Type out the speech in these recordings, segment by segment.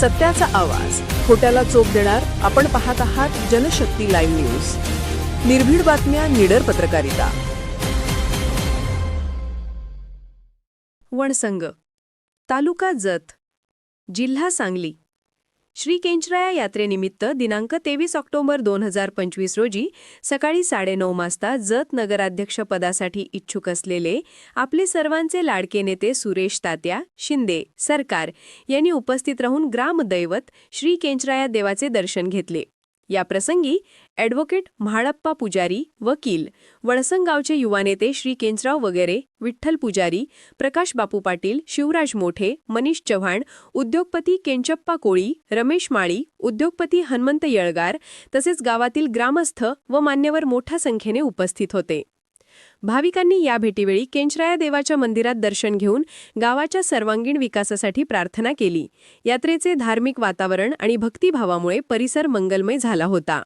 सत्याचा आवाज. खोट्याला चोप देणार आपण पाहत आहात जनशक्ती लाईव्ह न्यूज. निर्भीड बातम्या निडर पत्रकारिता. वणसंग. तालुका जत. जिल्हा सांगली. श्री केंचराया यात्रेनिमित्त दिनांक तेवीस ऑक्टोबर दोन हजार पंचवीस रोजी सकाळी साडेनऊ वाजता जत नगराध्यक्ष पदासाठी इच्छुक असलेले आपले सर्वांचे लाडके नेते सुरेश तात्या शिंदे सरकार यांनी उपस्थित राहून ग्रामदैवत श्री केंचराया देवाचे दर्शन घेतले. या प्रसंगी ॲडव्होकेट म्हाळप्पा पुजारी वकील वळसंगावचे युवा नेते श्री केंचराव वगैरे विठ्ठल पुजारी प्रकाश बापू पाटील शिवराज मोठे मनीष चव्हाण उद्योगपती केंचप्पा कोळी रमेश माळी उद्योगपती हनुमंत येळगार तसेच गावातील ग्रामस्थ व मान्यवर मोठ्या संख्येने उपस्थित होते. भाविकांनी या भेटीवेळी केंचराया देवाच्या मंदिरात दर्शन घेऊन गावाच्या सर्वांगीण विकासासाठी प्रार्थना केली. यात्रेचे धार्मिक वातावरण आणि भक्तिभावामुळे परिसर मंगलमय झाला होता.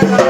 Thank you.